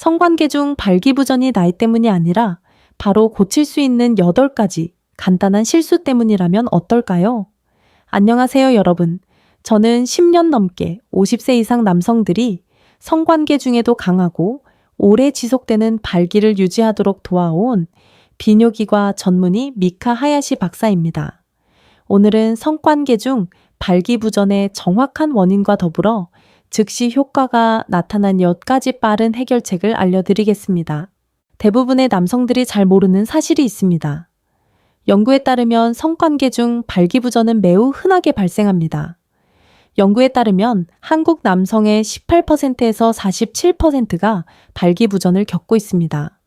성관계 중 발기부전이 나이 때문이 아니라 바로 고칠 수 있는 8가지 간단한 실수 때문이라면 어떨까요? 안녕하세요, 여러분. 저는 10년 넘게 50세 이상 남성들이 성관계 중에도 강하고 오래 지속되는 발기를 유지하도록 도와온 비뇨기과 전문의 미카 하야시 박사입니다. 오늘은 성관계 중 발기부전의 정확한 원인과 더불어 즉시 효과가 나타난 10가지 빠른 해결책을 알려드리겠습니다. 대부분의 남성들이 잘 모르는 사실이 있습니다. 연구에 따르면 성관계 중 발기부전은 매우 흔하게 발생합니다. 연구에 따르면 한국 남성의 18%에서 47%가 발기부전을 겪고 있습니다.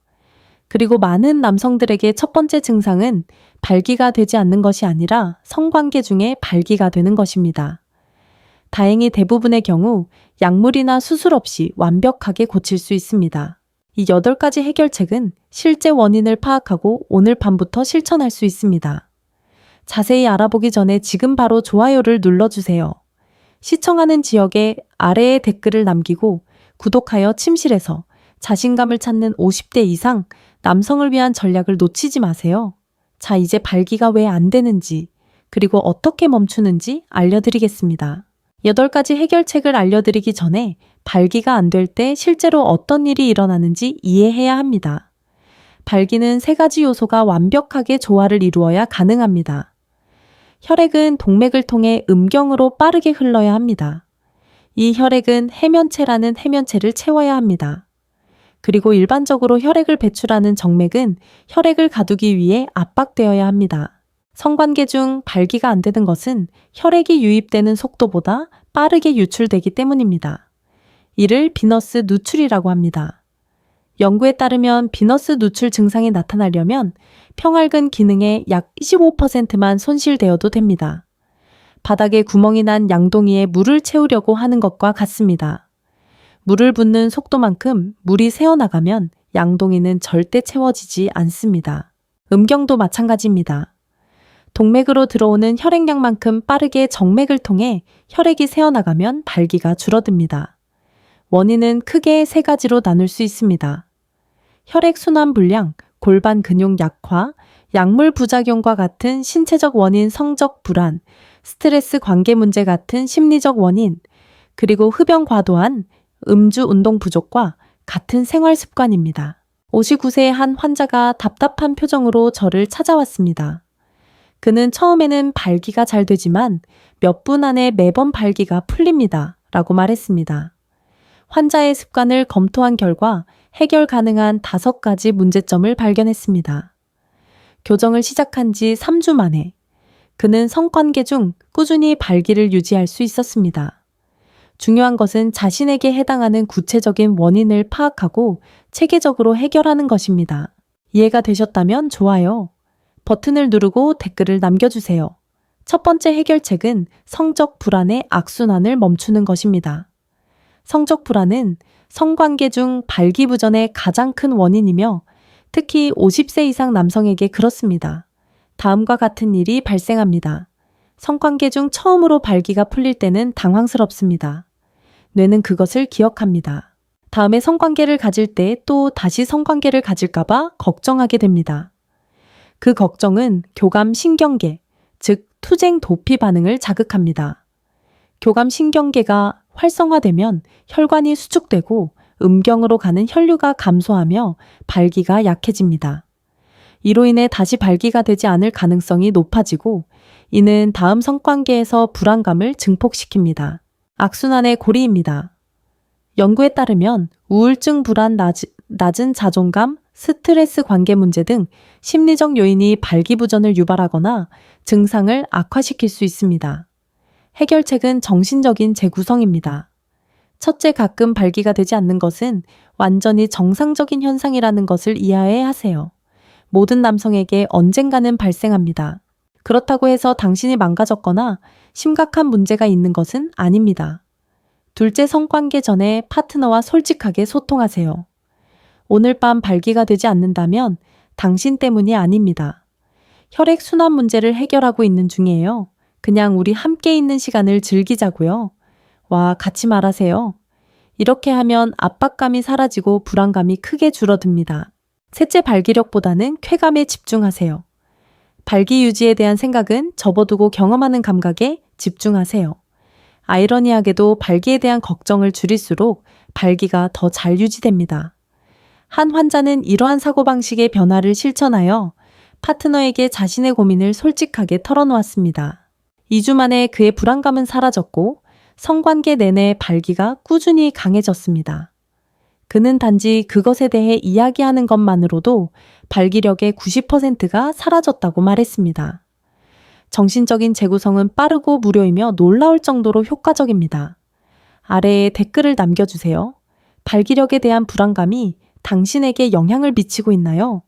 그리고 많은 남성들에게 첫 번째 증상은 발기가 되지 않는 것이 아니라 성관계 중에 발기가 되는 것입니다. 다행히 대부분의 경우 약물이나 수술 없이 완벽하게 고칠 수 있습니다. 이 8가지 해결책은 실제 원인을 파악하고 오늘 밤부터 실천할 수 있습니다. 자세히 알아보기 전에 지금 바로 좋아요를 눌러주세요. 시청하는 지역에 아래에 댓글을 남기고 구독하여 침실에서 자신감을 찾는 50대 이상 남성을 위한 전략을 놓치지 마세요. 자, 이제 발기가 왜 안 되는지, 그리고 어떻게 멈추는지 알려드리겠습니다. 8가지 해결책을 알려드리기 전에 발기가 안 될 때 실제로 어떤 일이 일어나는지 이해해야 합니다. 발기는 세 가지 요소가 완벽하게 조화를 이루어야 가능합니다. 혈액은 동맥을 통해 음경으로 빠르게 흘러야 합니다. 이 혈액은 해면체라는 해면체를 채워야 합니다. 그리고 일반적으로 혈액을 배출하는 정맥은 혈액을 가두기 위해 압박되어야 합니다. 성관계 중 발기가 안 되는 것은 혈액이 유입되는 속도보다 빠르게 유출되기 때문입니다. 이를 비너스 누출이라고 합니다. 연구에 따르면 비너스 누출 증상이 나타나려면 평활근 기능의 약 25%만 손실되어도 됩니다. 바닥에 구멍이 난 양동이에 물을 채우려고 하는 것과 같습니다. 물을 붓는 속도만큼 물이 새어나가면 양동이는 절대 채워지지 않습니다. 음경도 마찬가지입니다. 동맥으로 들어오는 혈액량만큼 빠르게 정맥을 통해 혈액이 새어나가면 발기가 줄어듭니다. 원인은 크게 세 가지로 나눌 수 있습니다. 혈액순환 불량, 골반 근육 약화, 약물 부작용과 같은 신체적 원인 성적 불안, 스트레스 관계 문제 같은 심리적 원인, 그리고 흡연 과도한, 음주 운동 부족과 같은 생활 습관입니다. 59세의 한 환자가 답답한 표정으로 저를 찾아왔습니다. 그는 처음에는 발기가 잘 되지만 몇 분 안에 매번 발기가 풀립니다. 라고 말했습니다. 환자의 습관을 검토한 결과 해결 가능한 다섯 가지 문제점을 발견했습니다. 교정을 시작한 지 3주 만에 그는 성관계 중 꾸준히 발기를 유지할 수 있었습니다. 중요한 것은 자신에게 해당하는 구체적인 원인을 파악하고 체계적으로 해결하는 것입니다. 이해가 되셨다면 좋아요. 버튼을 누르고 댓글을 남겨주세요. 첫 번째 해결책은 성적 불안의 악순환을 멈추는 것입니다. 성적 불안은 성관계 중 발기부전의 가장 큰 원인이며 특히 50세 이상 남성에게 그렇습니다. 다음과 같은 일이 발생합니다. 성관계 중 처음으로 발기가 풀릴 때는 당황스럽습니다. 뇌는 그것을 기억합니다. 다음에 성관계를 가질 때 또 다시 성관계를 가질까봐 걱정하게 됩니다. 그 걱정은 교감 신경계, 즉 투쟁 도피 반응을 자극합니다. 교감 신경계가 활성화되면 혈관이 수축되고 음경으로 가는 혈류가 감소하며 발기가 약해집니다. 이로 인해 다시 발기가 되지 않을 가능성이 높아지고 이는 다음 성관계에서 불안감을 증폭시킵니다. 악순환의 고리입니다. 연구에 따르면 우울증 불안 낮은 자존감, 스트레스 관계 문제 등 심리적 요인이 발기부전을 유발하거나 증상을 악화시킬 수 있습니다. 해결책은 정신적인 재구성입니다. 첫째, 가끔 발기가 되지 않는 것은 완전히 정상적인 현상이라는 것을 이해해야 하세요. 모든 남성에게 언젠가는 발생합니다. 그렇다고 해서 당신이 망가졌거나 심각한 문제가 있는 것은 아닙니다. 둘째 성관계 전에 파트너와 솔직하게 소통하세요. 오늘 밤 발기가 되지 않는다면 당신 때문이 아닙니다. 혈액 순환 문제를 해결하고 있는 중이에요. 그냥 우리 함께 있는 시간을 즐기자고요. 와, 같이 말하세요. 이렇게 하면 압박감이 사라지고 불안감이 크게 줄어듭니다. 셋째 발기력보다는 쾌감에 집중하세요. 발기 유지에 대한 생각은 접어두고 경험하는 감각에 집중하세요. 아이러니하게도 발기에 대한 걱정을 줄일수록 발기가 더 잘 유지됩니다. 한 환자는 이러한 사고방식의 변화를 실천하여 파트너에게 자신의 고민을 솔직하게 털어놓았습니다. 2주 만에 그의 불안감은 사라졌고 성관계 내내 발기가 꾸준히 강해졌습니다. 그는 단지 그것에 대해 이야기하는 것만으로도 발기력의 90%가 사라졌다고 말했습니다. 정신적인 재구성은 빠르고 무료이며 놀라울 정도로 효과적입니다. 아래에 댓글을 남겨주세요. 발기력에 대한 불안감이 당신에게 영향을 미치고 있나요?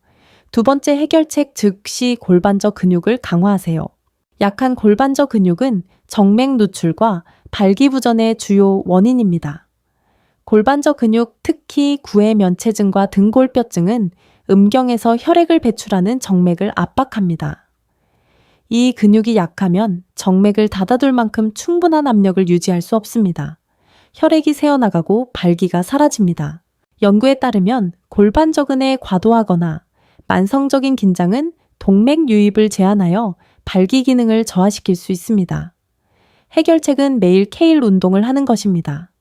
두 번째 해결책 즉시 골반저 근육을 강화하세요. 약한 골반저 근육은 정맥 누출과 발기부전의 주요 원인입니다. 골반저 근육, 특히 구의 면체증과 등골뼈증은 음경에서 혈액을 배출하는 정맥을 압박합니다. 이 근육이 약하면 정맥을 닫아둘 만큼 충분한 압력을 유지할 수 없습니다. 혈액이 새어나가고 발기가 사라집니다. 연구에 따르면 골반 저근에 과도하거나 만성적인 긴장은 동맥 유입을 제한하여 발기 기능을 저하시킬 수 있습니다. 해결책은 매일 케일 운동을 하는 것입니다.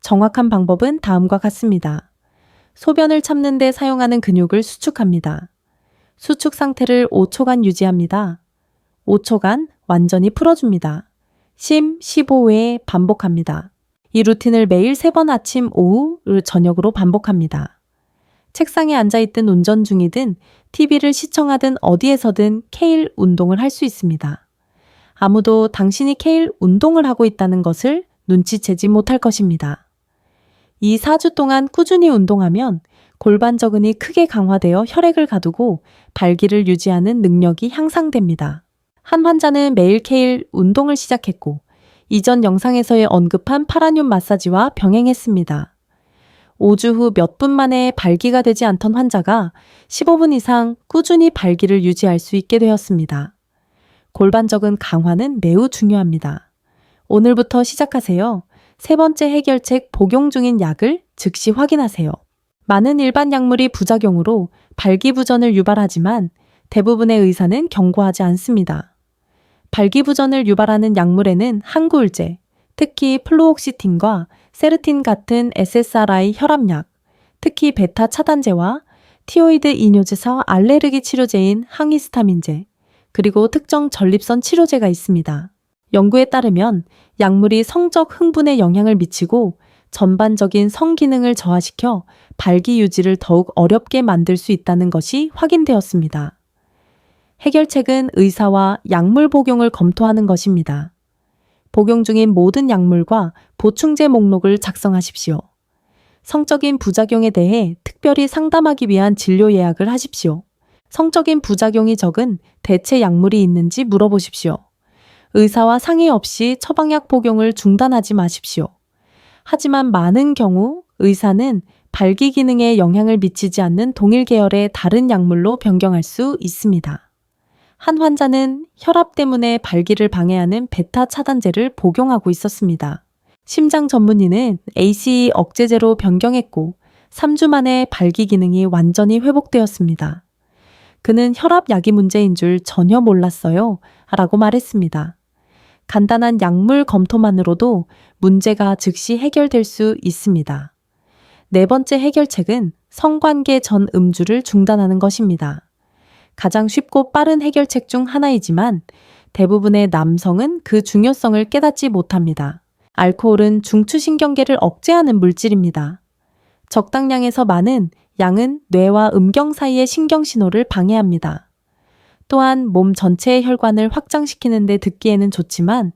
정확한 방법은 다음과 같습니다. 소변을 참는 데 사용하는 근육을 수축합니다. 수축 상태를 5초간 유지합니다. 5초간 완전히 풀어줍니다. 심 15회 반복합니다. 이 루틴을 매일 3번 아침, 오후, 저녁으로 반복합니다. 책상에 앉아있든 운전 중이든 TV를 시청하든 어디에서든 케일 운동을 할 수 있습니다. 아무도 당신이 케일 운동을 하고 있다는 것을 눈치채지 못할 것입니다. 이 4주 동안 꾸준히 운동하면 골반 저근이 크게 강화되어 혈액을 가두고 발기를 유지하는 능력이 향상됩니다. 한 환자는 매일 케일 운동을 시작했고 이전 영상에서의 언급한 파라늄 마사지와 병행했습니다. 5주 후 몇 분 만에 발기가 되지 않던 환자가 15분 이상 꾸준히 발기를 유지할 수 있게 되었습니다. 골반적인 강화는 매우 중요합니다. 오늘부터 시작하세요. 세 번째 해결책 복용 중인 약을 즉시 확인하세요. 많은 일반 약물이 부작용으로 발기부전을 유발하지만 대부분의 의사는 경고하지 않습니다. 발기부전을 유발하는 약물에는 항구울제, 특히 플루옥시틴과 세르틴 같은 SSRI 혈압약, 특히 베타 차단제와 티오이드 이뇨제사 알레르기 치료제인 항히스타민제, 그리고 특정 전립선 치료제가 있습니다. 연구에 따르면 약물이 성적 흥분에 영향을 미치고 전반적인 성기능을 저하시켜 발기 유지를 더욱 어렵게 만들 수 있다는 것이 확인되었습니다. 해결책은 의사와 약물 복용을 검토하는 것입니다. 복용 중인 모든 약물과 보충제 목록을 작성하십시오. 성적인 부작용에 대해 특별히 상담하기 위한 진료 예약을 하십시오. 성적인 부작용이 적은 대체 약물이 있는지 물어보십시오. 의사와 상의 없이 처방약 복용을 중단하지 마십시오. 하지만 많은 경우 의사는 발기 기능에 영향을 미치지 않는 동일 계열의 다른 약물로 변경할 수 있습니다. 한 환자는 혈압 때문에 발기를 방해하는 베타 차단제를 복용하고 있었습니다. 심장 전문의는 ACE 억제제로 변경했고 3주 만에 발기 기능이 완전히 회복되었습니다. 그는 혈압 약이 문제인 줄 전혀 몰랐어요. 라고 말했습니다. 간단한 약물 검토만으로도 문제가 즉시 해결될 수 있습니다. 네 번째 해결책은 성관계 전 음주를 중단하는 것입니다. 가장 쉽고 빠른 해결책 중 하나이지만 대부분의 남성은 그 중요성을 깨닫지 못합니다. 알코올은 중추신경계를 억제하는 물질입니다. 적당량에서 많은 양은 뇌와 음경 사이의 신경신호를 방해합니다. 또한 몸 전체의 혈관을 확장시키는데 듣기에는 좋지만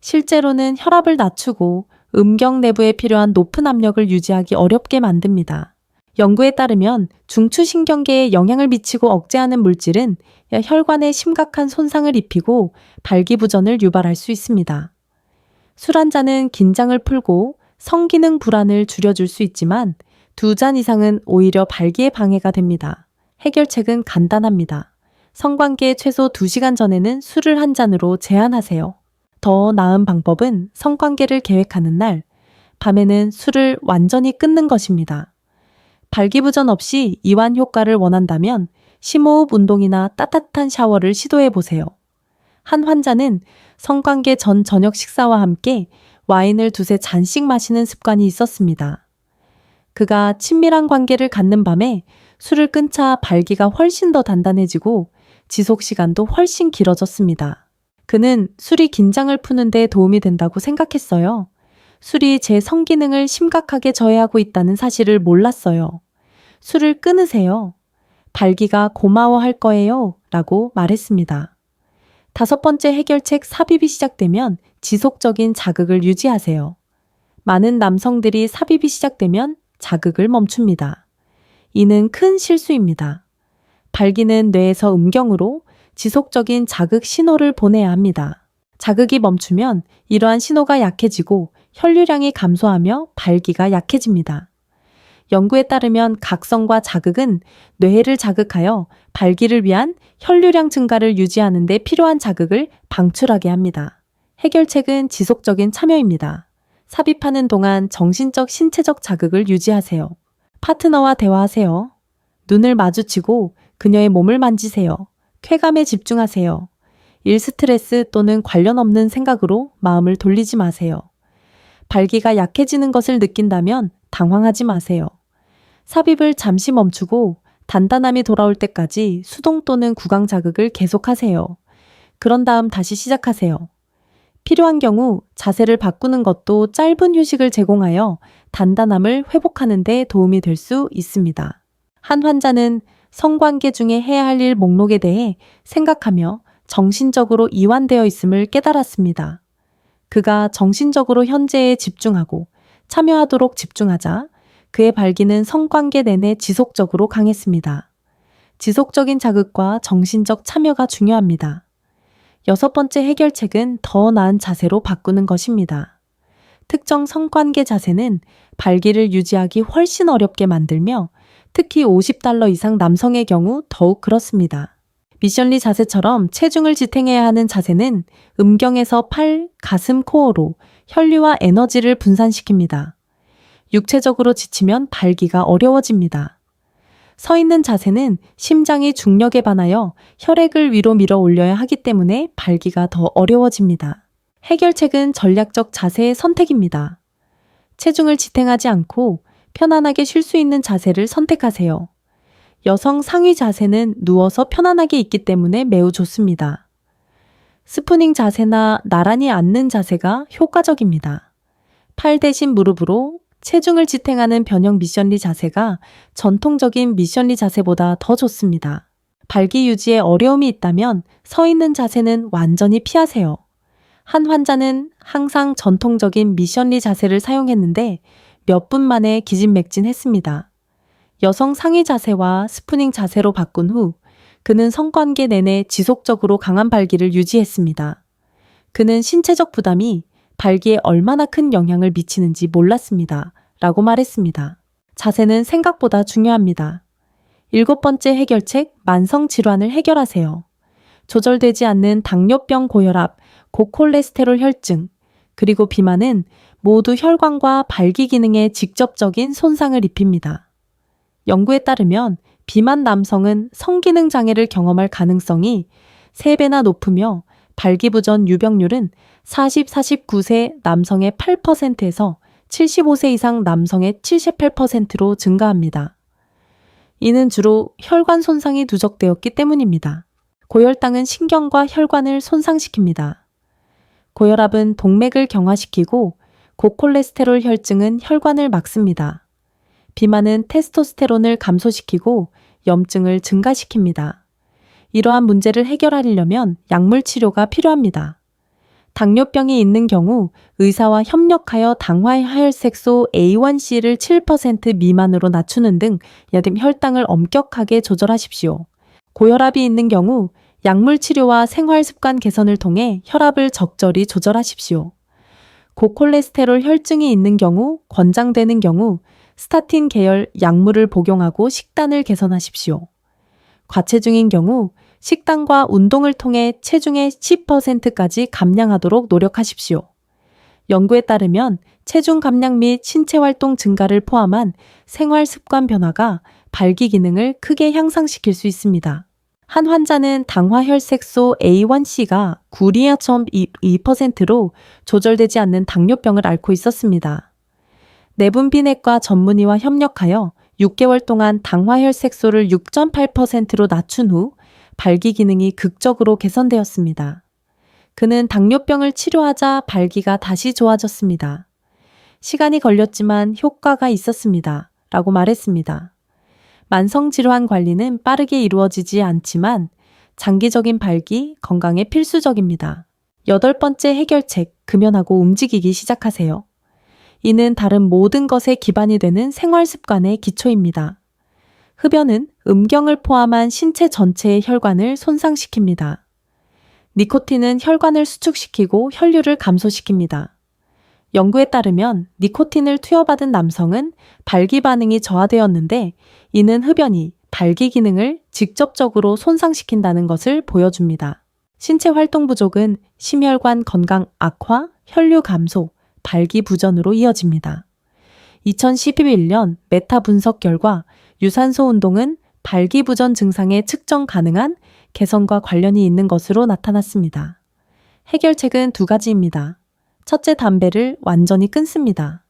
실제로는 혈압을 낮추고 음경 내부에 필요한 높은 압력을 유지하기 어렵게 만듭니다. 연구에 따르면 중추신경계에 영향을 미치고 억제하는 물질은 혈관에 심각한 손상을 입히고 발기부전을 유발할 수 있습니다. 술 한 잔은 긴장을 풀고 성기능 불안을 줄여줄 수 있지만 두 잔 이상은 오히려 발기에 방해가 됩니다. 해결책은 간단합니다. 성관계 최소 2시간 전에는 술을 한 잔으로 제한하세요. 더 나은 방법은 성관계를 계획하는 날 밤에는 술을 완전히 끊는 것입니다. 발기부전 없이 이완 효과를 원한다면 심호흡 운동이나 따뜻한 샤워를 시도해 보세요. 한 환자는 성관계 전 저녁 식사와 함께 와인을 두세 잔씩 마시는 습관이 있었습니다. 그가 친밀한 관계를 갖는 밤에 술을 끊자 발기가 훨씬 더 단단해지고 지속 시간도 훨씬 길어졌습니다. 그는 술이 긴장을 푸는데 도움이 된다고 생각했어요. 술이 제 성기능을 심각하게 저해하고 있다는 사실을 몰랐어요. 술을 끊으세요. 발기가 고마워할 거예요. 라고 말했습니다. 다섯 번째 해결책 삽입이 시작되면 지속적인 자극을 유지하세요. 많은 남성들이 삽입이 시작되면 자극을 멈춥니다. 이는 큰 실수입니다. 발기는 뇌에서 음경으로 지속적인 자극 신호를 보내야 합니다. 자극이 멈추면 이러한 신호가 약해지고 혈류량이 감소하며 발기가 약해집니다. 연구에 따르면 각성과 자극은 뇌를 자극하여 발기를 위한 혈류량 증가를 유지하는 데 필요한 자극을 방출하게 합니다. 해결책은 지속적인 참여입니다. 삽입하는 동안 정신적, 신체적 자극을 유지하세요. 파트너와 대화하세요. 눈을 마주치고 그녀의 몸을 만지세요. 쾌감에 집중하세요. 일 스트레스 또는 관련 없는 생각으로 마음을 돌리지 마세요. 발기가 약해지는 것을 느낀다면 당황하지 마세요. 삽입을 잠시 멈추고 단단함이 돌아올 때까지 수동 또는 구강 자극을 계속하세요. 그런 다음 다시 시작하세요. 필요한 경우 자세를 바꾸는 것도 짧은 휴식을 제공하여 단단함을 회복하는 데 도움이 될 수 있습니다. 한 환자는 성관계 중에 해야 할 일 목록에 대해 생각하며 정신적으로 이완되어 있음을 깨달았습니다. 그가 정신적으로 현재에 집중하고 참여하도록 집중하자 그의 발기는 성관계 내내 지속적으로 강했습니다. 지속적인 자극과 정신적 참여가 중요합니다. 여섯 번째 해결책은 더 나은 자세로 바꾸는 것입니다. 특정 성관계 자세는 발기를 유지하기 훨씬 어렵게 만들며 특히 50달러 이상 남성의 경우 더욱 그렇습니다. 미션리 자세처럼 체중을 지탱해야 하는 자세는 음경에서 팔, 가슴, 코어로 혈류와 에너지를 분산시킵니다. 육체적으로 지치면 발기가 어려워집니다. 서 있는 자세는 심장이 중력에 반하여 혈액을 위로 밀어 올려야 하기 때문에 발기가 더 어려워집니다. 해결책은 전략적 자세의 선택입니다. 체중을 지탱하지 않고 편안하게 쉴 수 있는 자세를 선택하세요. 여성 상위 자세는 누워서 편안하게 있기 때문에 매우 좋습니다. 스푸닝 자세나 나란히 앉는 자세가 효과적입니다. 팔 대신 무릎으로 체중을 지탱하는 변형 미션리 자세가 전통적인 미션리 자세보다 더 좋습니다. 발기 유지에 어려움이 있다면 서 있는 자세는 완전히 피하세요. 한 환자는 항상 전통적인 미션리 자세를 사용했는데 몇 분 만에 기진맥진했습니다. 여성 상위 자세와 스푸닝 자세로 바꾼 후 그는 성관계 내내 지속적으로 강한 발기를 유지했습니다. 그는 신체적 부담이 발기에 얼마나 큰 영향을 미치는지 몰랐습니다. 라고 말했습니다. 자세는 생각보다 중요합니다. 일곱 번째 해결책, 만성 질환을 해결하세요. 조절되지 않는 당뇨병 고혈압, 고콜레스테롤 혈증, 그리고 비만은 모두 혈관과 발기 기능에 직접적인 손상을 입힙니다. 연구에 따르면 비만 남성은 성기능 장애를 경험할 가능성이 3배나 높으며 발기부전 유병률은 40, 49세 남성의 8%에서 75세 이상 남성의 78%로 증가합니다. 이는 주로 혈관 손상이 누적되었기 때문입니다. 고혈당은 신경과 혈관을 손상시킵니다. 고혈압은 동맥을 경화시키고 고콜레스테롤 혈증은 혈관을 막습니다. 비만은 테스토스테론을 감소시키고 염증을 증가시킵니다. 이러한 문제를 해결하려면 약물 치료가 필요합니다. 당뇨병이 있는 경우 의사와 협력하여 당화혈색소 A1C를 7% 미만으로 낮추는 등 여름 혈당을 엄격하게 조절하십시오. 고혈압이 있는 경우 약물 치료와 생활 습관 개선을 통해 혈압을 적절히 조절하십시오. 고콜레스테롤 혈증이 있는 경우 권장되는 경우 스타틴 계열 약물을 복용하고 식단을 개선하십시오. 과체중인 경우 식단과 운동을 통해 체중의 10%까지 감량하도록 노력하십시오. 연구에 따르면 체중 감량 및 신체 활동 증가를 포함한 생활 습관 변화가 발기 기능을 크게 향상시킬 수 있습니다. 한 환자는 당화혈색소 A1C가 9.2%로 조절되지 않는 당뇨병을 앓고 있었습니다. 내분비내과 전문의와 협력하여 6개월 동안 당화혈색소를 6.8%로 낮춘 후 발기 기능이 극적으로 개선되었습니다. 그는 당뇨병을 치료하자 발기가 다시 좋아졌습니다. 시간이 걸렸지만 효과가 있었습니다. 라고 말했습니다. 만성질환 관리는 빠르게 이루어지지 않지만 장기적인 발기, 건강에 필수적입니다. 여덟 번째 해결책, 금연하고 움직이기 시작하세요. 이는 다른 모든 것의 기반이 되는 생활 습관의 기초입니다. 흡연은 음경을 포함한 신체 전체의 혈관을 손상시킵니다. 니코틴은 혈관을 수축시키고 혈류를 감소시킵니다. 연구에 따르면 니코틴을 투여받은 남성은 발기 반응이 저하되었는데 이는 흡연이 발기 기능을 직접적으로 손상시킨다는 것을 보여줍니다. 신체 활동 부족은 심혈관 건강 악화, 혈류 감소, 발기 부전으로 이어집니다. 2011년 메타 분석 결과 유산소 운동은 발기부전 증상의 측정 가능한 개선과 관련이 있는 것으로 나타났습니다. 해결책은 두 가지입니다. 첫째, 담배를 완전히 끊습니다.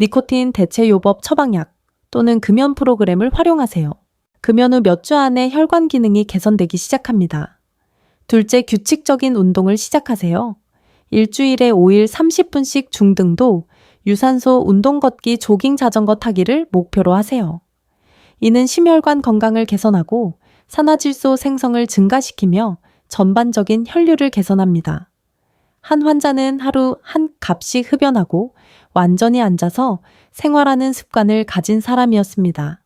니코틴 대체 요법 처방약 또는 금연 프로그램을 활용하세요. 금연 후 몇 주 안에 혈관 기능이 개선되기 시작합니다. 둘째, 규칙적인 운동을 시작하세요. 일주일에 5일 30분씩 중등도 유산소 운동 걷기 조깅 자전거 타기를 목표로 하세요. 이는 심혈관 건강을 개선하고 산화질소 생성을 증가시키며 전반적인 혈류를 개선합니다. 한 환자는 하루 한 값씩 흡연하고 완전히 앉아서 생활하는 습관을 가진 사람이었습니다.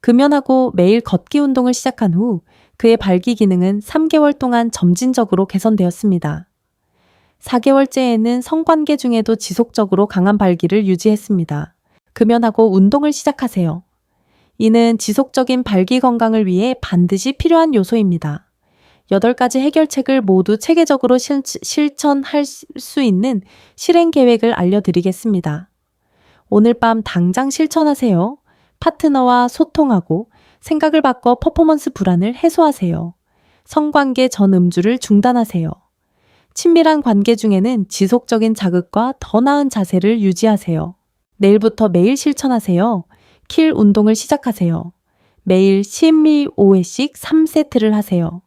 금연하고 매일 걷기 운동을 시작한 후 그의 발기 기능은 3개월 동안 점진적으로 개선되었습니다. 4개월째에는 성관계 중에도 지속적으로 강한 발기를 유지했습니다. 금연하고 운동을 시작하세요. 이는 지속적인 발기 건강을 위해 반드시 필요한 요소입니다. 8가지 해결책을 모두 체계적으로 실, 실천할 수 있는 실행 계획을 알려드리겠습니다. 오늘 밤 당장 실천하세요. 파트너와 소통하고 생각을 바꿔 퍼포먼스 불안을 해소하세요. 성관계 전 음주를 중단하세요. 친밀한 관계 중에는 지속적인 자극과 더 나은 자세를 유지하세요. 내일부터 매일 실천하세요. 킬 운동을 시작하세요. 매일 15회씩 3세트를 하세요.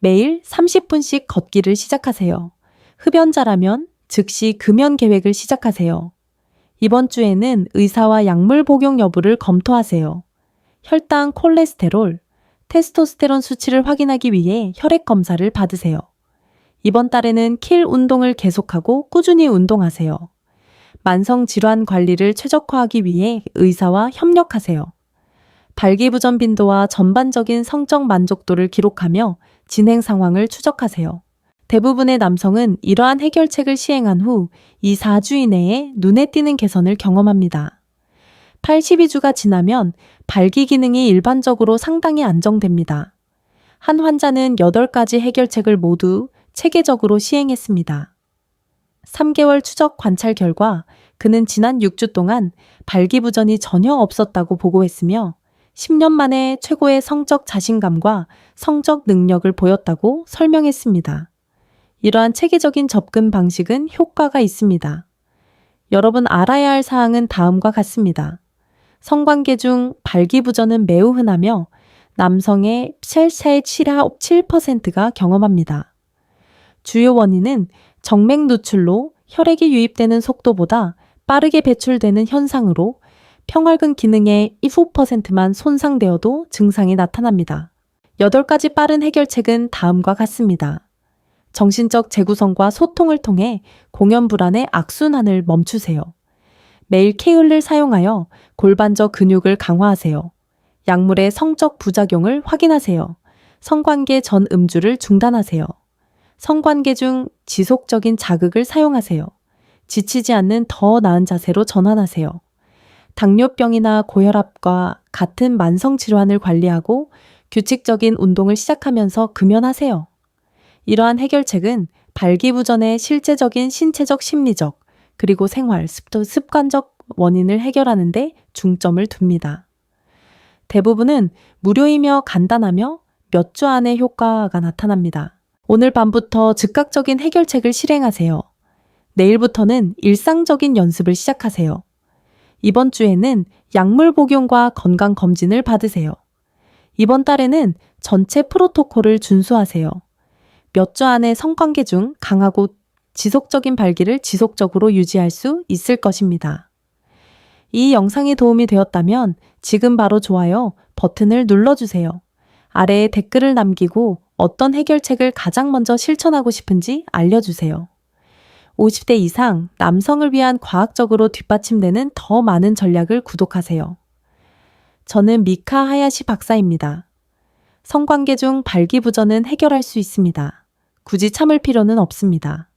매일 30분씩 걷기를 시작하세요. 흡연자라면 즉시 금연 계획을 시작하세요. 이번 주에는 의사와 약물 복용 여부를 검토하세요. 혈당 콜레스테롤, 테스토스테론 수치를 확인하기 위해 혈액 검사를 받으세요. 이번 달에는 킬 운동을 계속하고 꾸준히 운동하세요. 만성 질환 관리를 최적화하기 위해 의사와 협력하세요. 발기부전 빈도와 전반적인 성적 만족도를 기록하며 진행 상황을 추적하세요. 대부분의 남성은 이러한 해결책을 시행한 후 2, 4주 이내에 눈에 띄는 개선을 경험합니다. 82주가 지나면 발기 기능이 일반적으로 상당히 안정됩니다. 한 환자는 8가지 해결책을 모두 체계적으로 시행했습니다. 3개월 추적 관찰 결과 그는 지난 6주 동안 발기부전이 전혀 없었다고 보고했으며 10년 만에 최고의 성적 자신감과 성적 능력을 보였다고 설명했습니다. 이러한 체계적인 접근 방식은 효과가 있습니다. 여러분 알아야 할 사항은 다음과 같습니다. 성관계 중 발기부전은 매우 흔하며 남성의 7.7%가 경험합니다. 주요 원인은 정맥 누출로 혈액이 유입되는 속도보다 빠르게 배출되는 현상으로 평활근 기능의 15%만 손상되어도 증상이 나타납니다. 8가지 빠른 해결책은 다음과 같습니다. 정신적 재구성과 소통을 통해 공연 불안의 악순환을 멈추세요. 매일 케율을 사용하여 골반적 근육을 강화하세요. 약물의 성적 부작용을 확인하세요. 성관계 전 음주를 중단하세요. 성관계 중 지속적인 자극을 사용하세요. 지치지 않는 더 나은 자세로 전환하세요. 당뇨병이나 고혈압과 같은 만성 질환을 관리하고 규칙적인 운동을 시작하면서 금연하세요. 이러한 해결책은 발기부전의 실제적인 신체적, 심리적, 그리고 생활, 습관적 원인을 해결하는데 중점을 둡니다. 대부분은 무료이며 간단하며 몇 주 안에 효과가 나타납니다. 오늘 밤부터 즉각적인 해결책을 실행하세요. 내일부터는 일상적인 연습을 시작하세요. 이번 주에는 약물 복용과 건강 검진을 받으세요. 이번 달에는 전체 프로토콜을 준수하세요. 몇 주 안에 성관계 중 강하고 지속적인 발기를 지속적으로 유지할 수 있을 것입니다. 이 영상이 도움이 되었다면 지금 바로 좋아요 버튼을 눌러주세요. 아래에 댓글을 남기고 어떤 해결책을 가장 먼저 실천하고 싶은지 알려주세요. 50대 이상 남성을 위한 과학적으로 뒷받침되는 더 많은 전략을 구독하세요. 저는 미카 하야시 박사입니다. 성관계 중 발기부전은 해결할 수 있습니다. 굳이 참을 필요는 없습니다.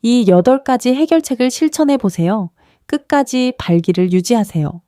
이 8가지 해결책을 실천해 보세요. 끝까지 발기를 유지하세요.